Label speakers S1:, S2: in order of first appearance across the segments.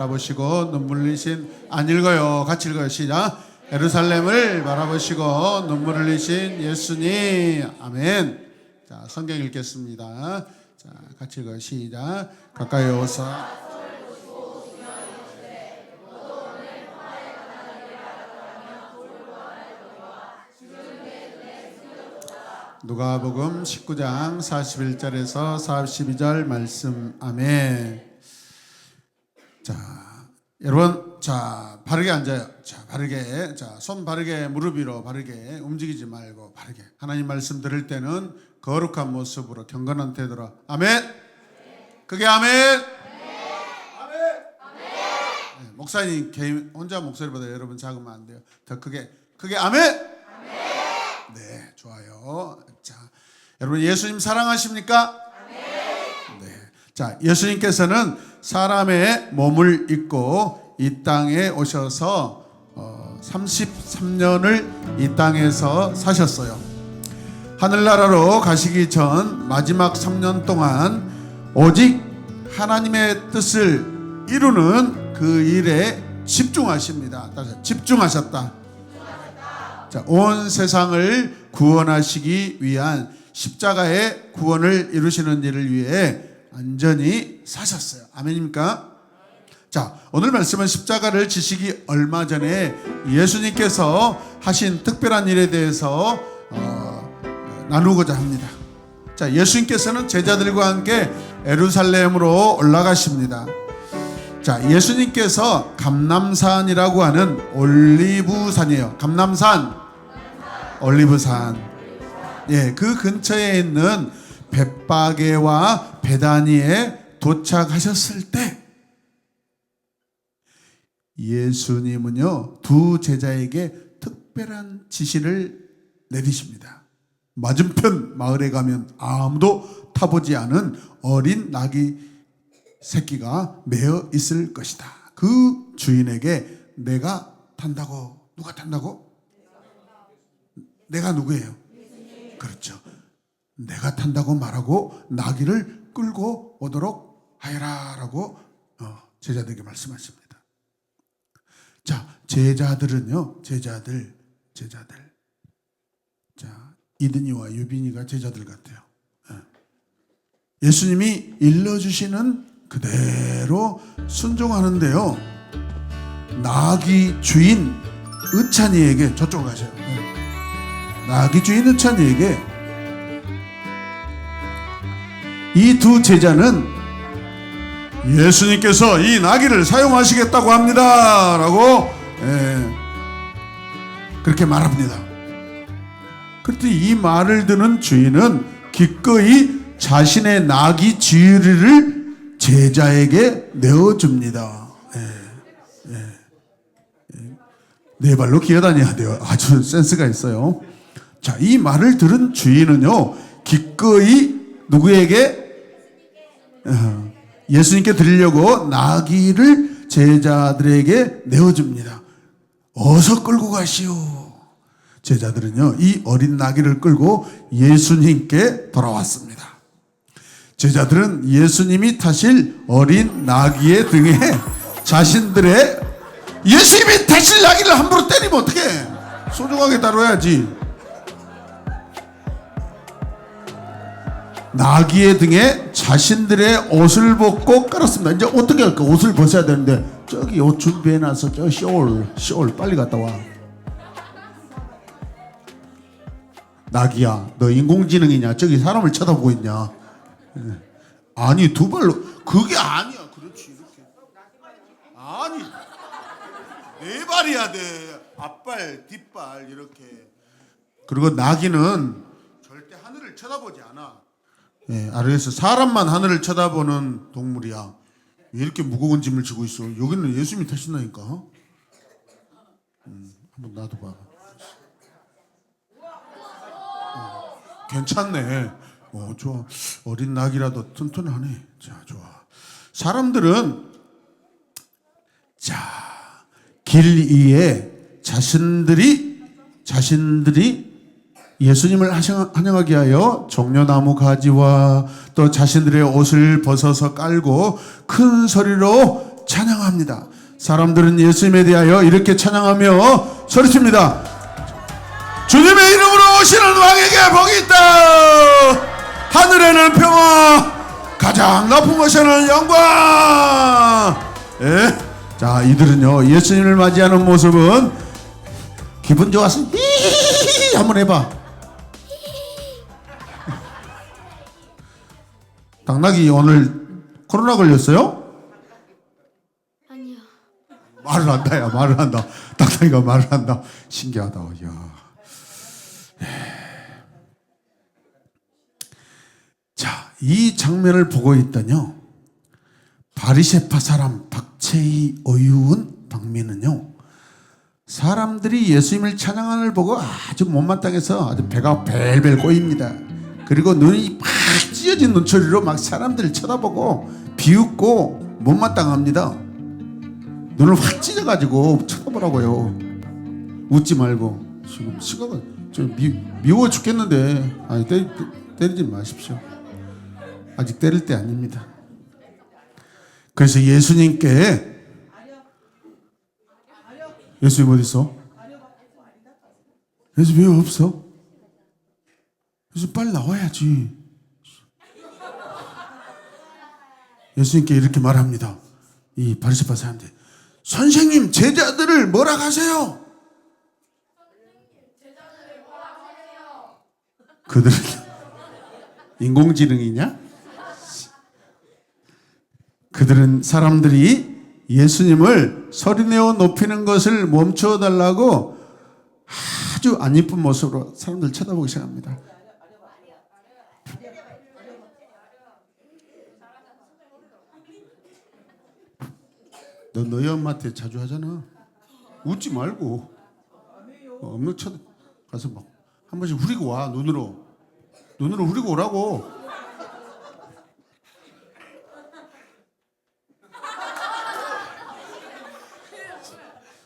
S1: 바라보시고 눈물 흘리신 안 읽어요. 같이 읽어요. 시작. 예루살렘을 바라보시고 눈물 흘리신 예수님. 아멘. 자, 성경 읽겠습니다. 자, 같이 읽어요. 시작. 가까이 오서 누가복음 19장 41절에서 42절 말씀. 아멘. 자, 여러분, 자, 바르게 앉아요. 자, 바르게, 자, 손 바르게 무릎 위로 바르게 움직이지 말고 바르게. 하나님 말씀 들을 때는 거룩한 모습으로 경건한 태도로. 아멘. 그게 아멘. 아멘. 네, 목사님 개인 혼자 목소리보다 여러분 작으면 안 돼요. 더 크게, 크게 아멘. 네, 좋아요. 자, 여러분 예수님 사랑하십니까? 네. 자, 예수님께서는 사람의 몸을 입고 이 땅에 오셔서 어, 33년을 이 땅에서 사셨어요. 하늘나라로 가시기 전 마지막 3년 동안 오직 하나님의 뜻을 이루는 그 일에 집중하십니다. 집중하셨다. 자, 온 세상을 구원하시기 위한 십자가의 구원을 이루시는 일을 위해 완전히 사셨어요. 아멘입니까? 자, 오늘 말씀은 십자가를 지시기 얼마 전에 예수님께서 하신 특별한 일에 대해서 어, 나누고자 합니다. 자, 예수님께서는 제자들과 함께 에루살렘으로 올라가십니다. 자, 예수님께서 감남산이라고 하는 올리브산이에요. 감남산, 올리브산. 예, 그 근처에 있는 벳바게와 베다니에 도착하셨을 때 예수님은요 두 제자에게 특별한 지시를 내리십니다. 맞은편 마을에 가면 아무도 타보지 않은 어린 나귀 새끼가 매어 있을 것이다. 그 주인에게 내가 탄다고 누가 탄다고? 내가 누구예요? 그렇죠. 내가 탄다고 말하고 나귀를 끌고 오도록 하여라라고 어, 제자들에게 말씀하십니다. 자, 제자들은요, 제자들, 제자들. 자, 이든이와 유빈이가 제자들 같아요. 예. 예수님이 일러주시는 그대로 순종하는데요. 나귀 주인 의찬이에게 저쪽으로 가셔요. 예. 나귀 주인 의찬이에게 이 두 제자는 예수님께서 이 나귀를 사용하시겠다고 합니다. 라고 예, 그렇게 말합니다. 그랬더니 이 말을 듣는 주인은 기꺼이 자신의 나귀 쥐리를 제자에게 내어줍니다. 예, 예, 예. 네 발로 기어다녀야 돼요. 아주 센스가 있어요. 자, 이 말을 들은 주인은요, 기꺼이 누구에게 어, 예수님께 드리려고 나귀를 제자들에게 내어줍니다. 어서 끌고 가시오. 제자들은요, 이 어린 나귀를 끌고 예수님께 돌아왔습니다. 제자들은 예수님이 타실 어린 나귀의 등에 자신들의 예수님이 타실 나귀를 함부로 때리면 어떡해? 소중하게 다뤄야지. 나귀의 등에 자신들의 옷을 벗고 깔았습니다. 이제 어떻게 할까? 옷을 벗어야 되는데 저기 옷 준비해놔서 저 시올 시올 빨리 갔다 와. 나귀야, 너 인공지능이냐? 저기 사람을 쳐다보고 있냐? 예. 아니 두 발로 그게 아니야. 그렇지 이렇게. 아니 네 발이야 돼. 앞발, 뒷발 이렇게. 그리고 나귀는 절대 하늘을 쳐다보지 않아. 예, 아래에서 사람만 하늘을 쳐다보는 동물이야. 왜 이렇게 무거운 짐을 지고 있어? 여기는 예수님이 타신다니까. 음, 한번 놔둬봐. 어, 괜찮네. 어, 좋아. 어린 낙이라도 튼튼하네. 자, 좋아. 사람들은 자, 길 위에 자신들이 자신들이 예수님을 환영하게 하여 종려나무 가지와 또 자신들의 옷을 벗어서 깔고 큰 소리로 찬양합니다. 사람들은 예수님에 대하여 이렇게 찬양하며 소리칩니다. 주님의 이름으로 오시는 왕에게 복이 있다. 하늘에는 평화, 가장 높은 곳에는 영광. 예? 자, 이들은요 예수님을 맞이하는 모습은 기분 좋아서 한번 해봐. 당나귀 오늘 코로나 걸렸어요?
S2: 아니요.
S1: 말을 한다, 야, 말을 한다. 당나귀가 말을 한다. 신기하다, 야. 예. 자, 이 장면을 보고 있더니요. 바리세파 사람 박채희 어유은 박민은요. 사람들이 예수님을 찬양하는 걸 보고 아주 못마땅해서 아주 배가 벨벨 꼬입니다. 그리고 눈이 막 찢어진 눈초리로 막 사람들을 쳐다보고 비웃고 못마땅합니다. 눈을 확 찢어가지고 쳐다보라고요. 웃지 말고 지금 시각은 저 미, 미워 죽겠는데 아니 때, 때리지 마십시오. 아직 때릴 때 아닙니다. 그래서 예수님께 예수님 어디 있어? 예수님 왜 없어? 예수님 빨리 나와야지. 예수님께 이렇게 말합니다. 이 바리새파 사람들 선생님 제자들을 뭐라 하세요? 그들은 인공지능이냐? 그들은 사람들이 예수님을 소리내어 높이는 것을 멈춰 달라고 아주 안 이쁜 모습으로 사람들 쳐다보기 시작합니다. 너 너희 엄마한테 자주 하잖아. 웃지 말고 어, 없는 쳐 가서 막 한 번씩 후리고 와 눈으로 눈으로 후리고 오라고.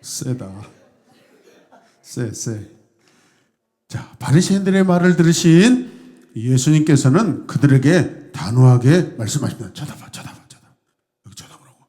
S1: 세다. 세 세. 자 바리새인들의 말을 들으신 예수님께서는 그들에게 단호하게 말씀하십니다. 쳐다봐. 여기 쳐다보라고.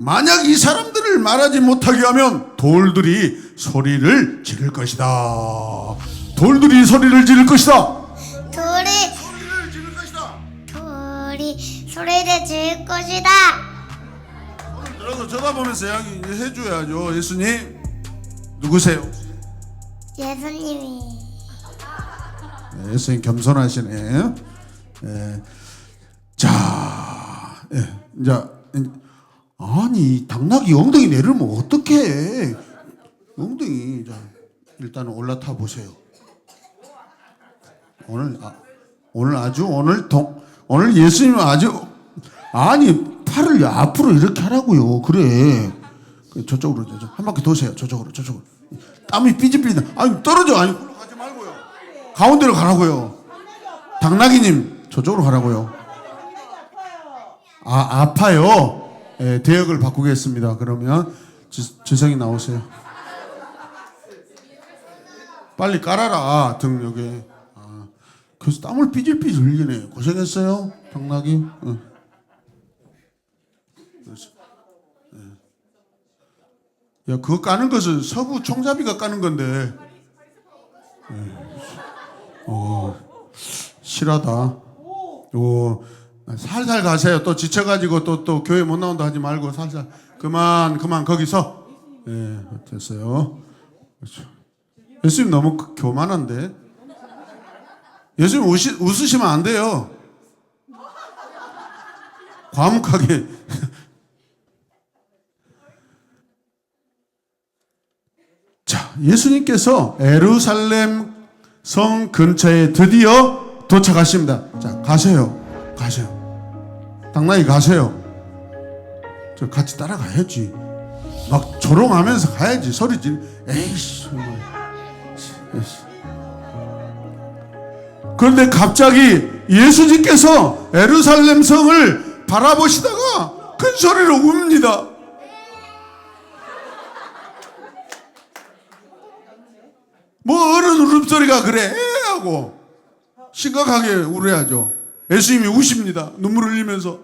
S1: 만약 이 사람들을 말하지 못하게 하면 돌들이 소리를 지를 것이다. 돌들이 소리를 지를 것이다.
S2: 돌이
S1: 소리를 지를 것이다.
S2: 돌이 소리를 지을 것이다.
S1: 오늘 들어서 쳐다보면서 이야기 해줘야죠. 예수님 누구세요?
S2: 예수님이
S1: 네, 예수님 겸손하시네. 예. 자, 예. 이제 아니 당나귀 엉덩이 내리면 어떡해? 엉덩이 자 일단 올라타 보세요. 오늘 아, 오늘 아주 오늘 동 오늘 예수님 아주 아니 팔을 앞으로 이렇게 하라고요. 그래. 그 저쪽으로 저쪽 한 바퀴 도세요. 저쪽으로 저쪽으로. 땀이 삐질삐질. 아니 떨어져. 아니 가지 말고요. 가운데로 가라고요. 당나귀님 저쪽으로 가라고요. 아 아파요. 예, 대역을 바꾸겠습니다. 그러면 지, 지성이 나오세요. 빨리 깔아라 등 여기. 아, 그래서 땀을 삐질삐질 흘리네. 고생했어요, 당나귀. 응. 그렇죠. 예. 야 그거 까는 것은 서부 총잡이가 까는 건데. 어, 실하다. 오, 살살 가세요. 또 지쳐가지고 또, 또 교회 못 나온다 하지 말고 살살. 그만, 그만, 거기서. 예, 됐어요. 그렇죠. 예수님 너무 그- 교만한데? 예수님 웃으시, 웃으시면 안 돼요. 과묵하게. 자, 예수님께서 에루살렘 성 근처에 드디어 도착하십니다. 자, 가세요. 가세요. 당나귀 가세요. 저 같이 따라가야지. 막 조롱하면서 가야지. 소리. 정말. 에이씨. 그런데 갑자기 예수님께서 에루살렘 성을 바라보시다가 큰 소리로 웁니다. 뭐 어른 울음소리가 그래 하고 심각하게 울어야죠. 예수님이 우십니다. 눈물 을 흘리면서.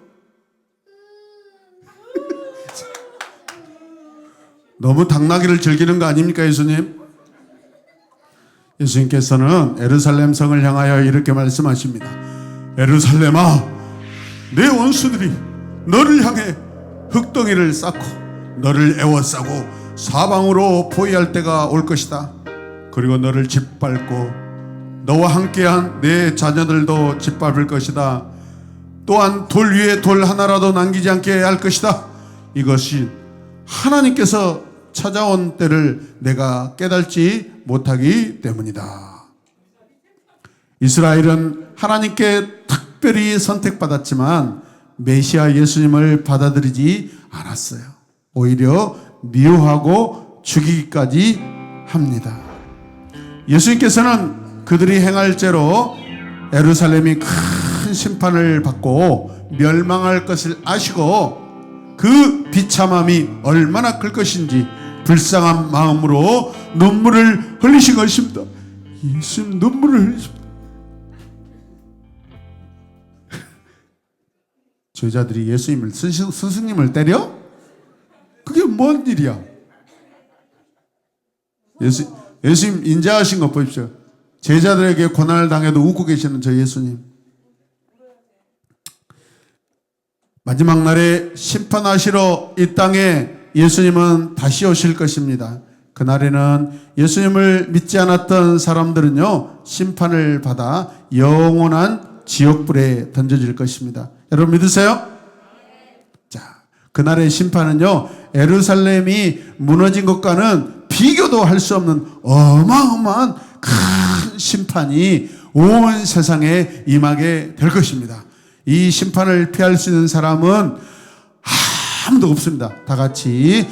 S1: 너무 당나귀를 즐기는 거 아닙니까, 예수님? 예수님께서는 에르살렘 성을 향하여 이렇게 말씀하십니다. 에르살렘아, 내 원수들이 너를 향해 흙덩이를 쌓고 너를 애워싸고 사방으로 포위할 때가 올 것이다. 그리고 너를 짓밟고 너와 함께한 내 자녀들도 짓밟을 것이다. 또한 돌 위에 돌 하나라도 남기지 않게 할 것이다. 이것이 하나님께서 찾아온 때를 내가 깨달지 못하기 때문이다. 이스라엘은 하나님께 특별히 선택받았지만 메시아 예수님을 받아들이지 않았어요. 오히려 미워하고 죽이기까지 합니다. 예수님께서는 그들이 행할 죄로 에루살렘이 큰 심판을 받고 멸망할 것을 아시고 그 비참함이 얼마나 클 것인지 불쌍한 마음으로 눈물을 흘리신 것입니다. 예수님 눈물을 흘리십니다. 제자들이 예수님을 스승, 스승님을 때려? 그게 뭔 일이야? 예수, 예수님 인자하신 것 보십시오. 제자들에게 고난을 당해도 웃고 계시는 저 예수님. 마지막 날에 심판하시러 이 땅에 예수님은 다시 오실 것입니다. 그날에는 예수님을 믿지 않았던 사람들은요, 심판을 받아 영원한 지옥불에 던져질 것입니다. 여러분 믿으세요? 자, 그날의 심판은요, 에루살렘이 무너진 것과는 비교도 할 수 없는 어마어마한 큰 심판이 온 세상에 임하게 될 것입니다. 이 심판을 피할 수 있는 사람은 아무도 없습니다. 다 같이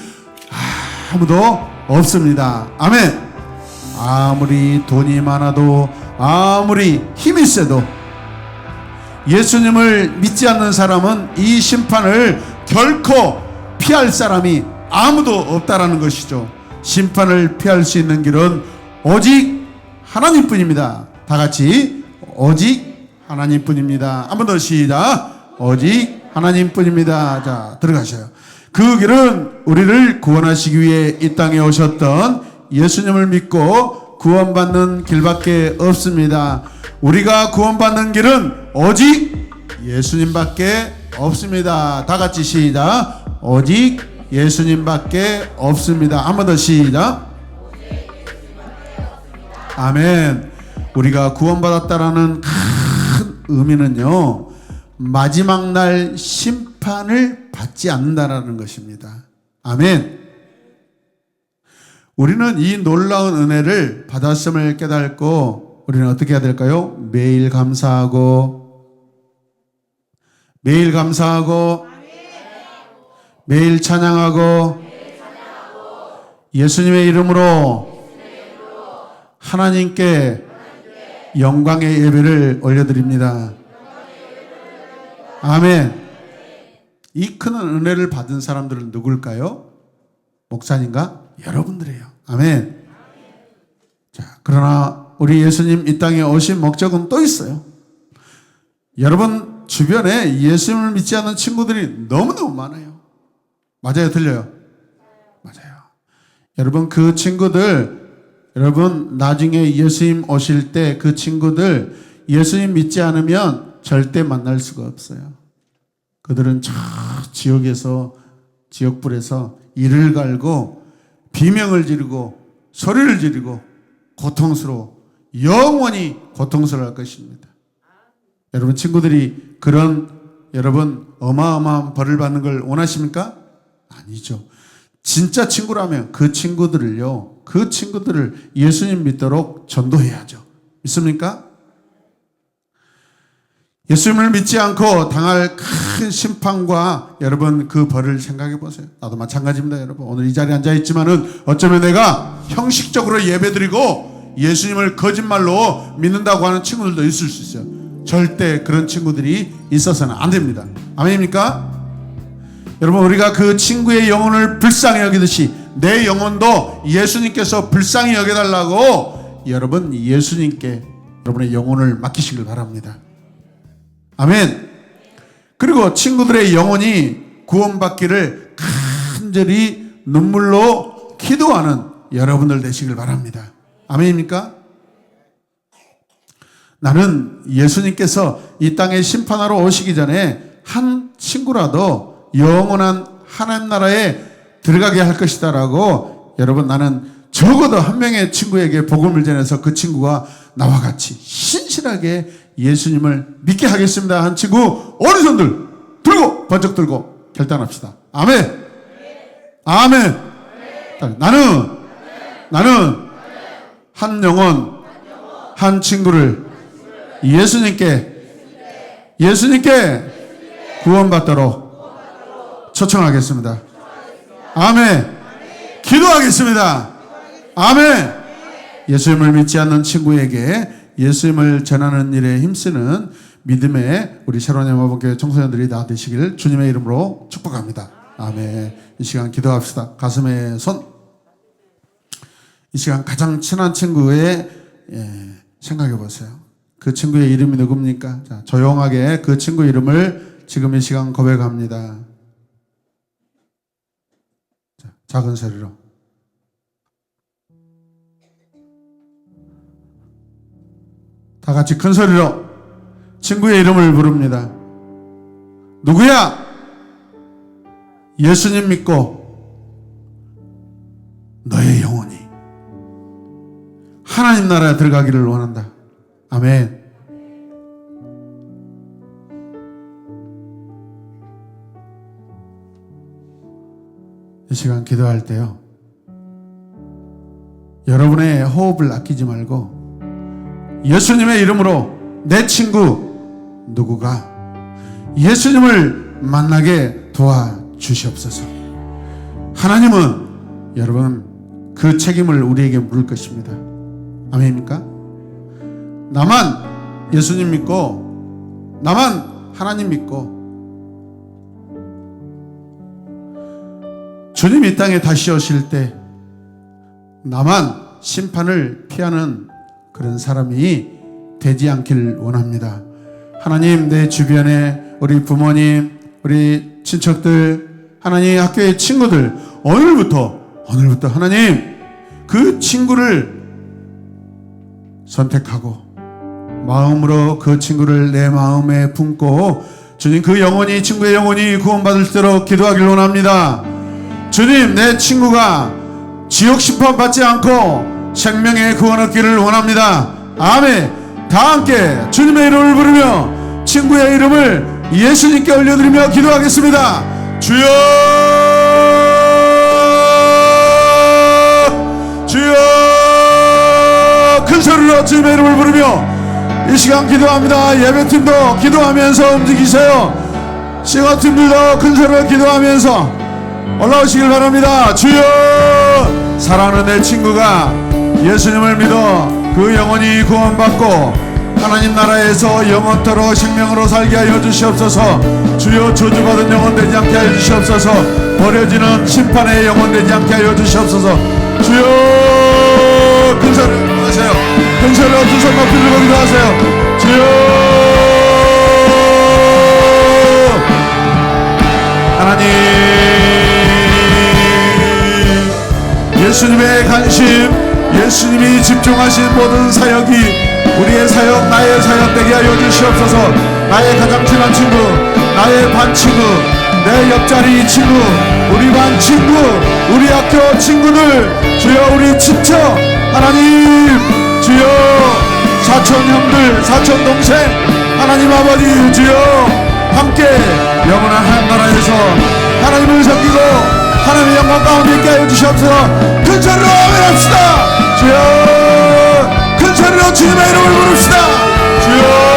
S1: 아무도 없습니다. 아멘. 아무리 돈이 많아도 아무리 힘이 세도 예수님을 믿지 않는 사람은 이 심판을 결코 피할 사람이 아무도 없다라는 것이죠. 심판을 피할 수 있는 길은 오직 하나님뿐입니다. 다 같이 오직 하나님뿐입니다. 한 번 더 시작. 오직 하나님뿐입니다. 자, 들어가셔요. 그 길은 우리를 구원하시기 위해 이 땅에 오셨던 예수님을 믿고 구원받는 길밖에 없습니다. 우리가 구원받는 길은 오직 예수님밖에 없습니다. 다 같이 시작. 오직 예수님밖에 없습니다. 한 번 더 시작. 아멘. 우리가 구원받았다라는 큰 의미는요. 마지막 날 심판을 받지 않는다라는 것입니다. 아멘. 우리는 이 놀라운 은혜를 받았음을 깨닫고 우리는 어떻게 해야 될까요? 매일 감사하고 매일 감사하고 매일 찬양하고 예수님의 이름으로 하나님께 영광의 예배를 올려드립니다. 아멘. 이 큰 은혜를 받은 사람들은 누굴까요? 목사님과 여러분들이에요. 아멘. 자, 그러나 우리 예수님 이 땅에 오신 목적은 또 있어요. 여러분 주변에 예수님을 믿지 않는 친구들이 너무너무 많아요. 맞아요, 들려요? 맞아요. 여러분 그 친구들 여러분 나중에 예수님 오실 때 그 친구들 예수님 믿지 않으면 절대 만날 수가 없어요. 그들은 저 지옥에서 지옥불에서 이를 갈고 비명을 지르고 소리를 지르고 고통스러워 영원히 고통스러울 것입니다. 여러분 친구들이 그런 여러분 어마어마한 벌을 받는 걸 원하십니까? 아니죠. 진짜 친구라면 그 친구들을요, 그 친구들을 예수님 믿도록 전도해야죠. 믿습니까? 예수님을 믿지 않고 당할 큰 심판과 여러분 그 벌을 생각해 보세요. 나도 마찬가지입니다, 여러분. 오늘 이 자리에 앉아 있지만은 어쩌면 내가 형식적으로 예배드리고 예수님을 거짓말로 믿는다고 하는 친구들도 있을 수 있어요. 절대 그런 친구들이 있어서는 안 됩니다. 아멘입니까? 여러분 우리가 그 친구의 영혼을 불쌍히 여기듯이 내 영혼도 예수님께서 불쌍히 여겨달라고 여러분 예수님께 여러분의 영혼을 맡기시길 바랍니다. 아멘. 그리고 친구들의 영혼이 구원받기를 간절히 눈물로 기도하는 여러분들 되시길 바랍니다. 아멘입니까? 나는 예수님께서 이 땅에 심판하러 오시기 전에 한 친구라도 영원한 하나님 나라에 들어가게 할 것이다라고 여러분 나는 적어도 한 명의 친구에게 복음을 전해서 그 친구가 나와 같이 신실하게 예수님을 믿게 하겠습니다. 한 친구 어르신들 들고 번쩍 들고 결단합시다. 아멘. 아멘. 나는 나는 한 영혼 한 친구를 예수님께 예수님께 구원받도록 초청하겠습니다. 아멘. 기도하겠습니다. 아멘. 예수님을 믿지 않는 친구에게 예수님을 전하는 일에 힘쓰는 믿음의 우리 샤론의 마법교회 청소년들이 다 되시기를 주님의 이름으로 축복합니다. 아멘. 이 시간 기도합시다. 가슴에 손. 이 시간 가장 친한 친구의 예, 생각해 보세요. 그 친구의 이름이 누굽니까? 자, 조용하게 그 친구 이름을 지금 이 시간 고백합니다. 자, 작은 소리로. 다 같이 큰 소리로 친구의 이름을 부릅니다. 누구야? 예수님 믿고 너의 영혼이 하나님 나라에 들어가기를 원한다. 아멘. 이 시간 기도할 때요. 여러분의 호흡을 아끼지 말고 예수님의 이름으로 내 친구 누구가 예수님을 만나게 도와 주시옵소서. 하나님은 여러분 그 책임을 우리에게 물을 것입니다. 아멘입니까? 나만 예수님 믿고 나만 하나님 믿고 주님 이 땅에 다시 오실 때 나만 심판을 피하는 그런 사람이 되지 않길 원합니다. 하나님 내 주변에 우리 부모님, 우리 친척들, 하나님 학교의 친구들 오늘부터 오늘부터 하나님 그 친구를 선택하고 마음으로 그 친구를 내 마음에 품고 주님 그 영혼이 친구의 영혼이 구원받을수록 기도하길 원합니다. 주님 내 친구가 지옥 심판 받지 않고 생명의 구원 얻기를 원합니다. 아멘. 다 함께 주님의 이름을 부르며 친구의 이름을 예수님께 올려드리며 기도하겠습니다. 주여 주여 큰 소리로 주님의 이름을 부르며 이 시간 기도합니다. 예배팀도 기도하면서 움직이세요. 시간팀들도 큰 소리로 기도하면서 올라오시길 바랍니다. 주여! 사랑하는 내 친구가 예수님을 믿어 그 영혼이 구원받고 하나님 나라에서 영원토록 생명으로 살게 하여 주시옵소서. 주여 저주받은 영혼 되지 않게 하여 주시옵소서. 버려지는 심판의 영혼 되지 않게 하여 주시옵소서. 주여! 소리로 두손 높이 들고 기도하세요. 주여! 하나님 예수님의 관심 예수님이 집중하신 모든 사역이 우리의 사역 나의 사역 되게 하여 주시옵소서. 나의 가장 친한 친구 나의 반 친구 내 옆자리 친구 우리 반 친구 우리 학교 친구들 주여 우리 친척 하나님 주여. 사촌 형들 사촌 동생 하나님 아버지 주여. 함께 영원한 한 나라에서 하나님을 섬기고 하나님의 영광 가운데 있게 하여 주시옵소서. 큰 소리로 아멘합시다. 주여 큰 소리로 주님의 이름을 부릅시다. 주여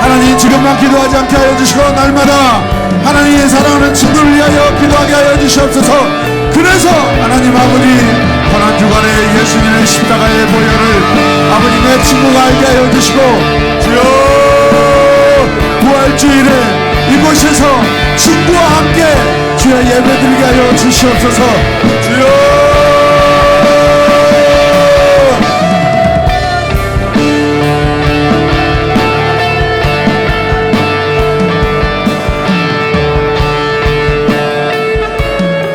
S1: 하나님 지금만 기도하지 않게 하여 주시고 날마다 하나님의 사랑하는 친구를 위하여 기도하게 하여 주시옵소서. 그래서 하나님 아버지 고난 주간에 예수님의 십자가의 보혈을 아버님의 친구가 알게 하여 주시고 주여 부활주일에 이곳에서 친구와 함께 주의 예배 드리게 하여 주시옵소서. 주여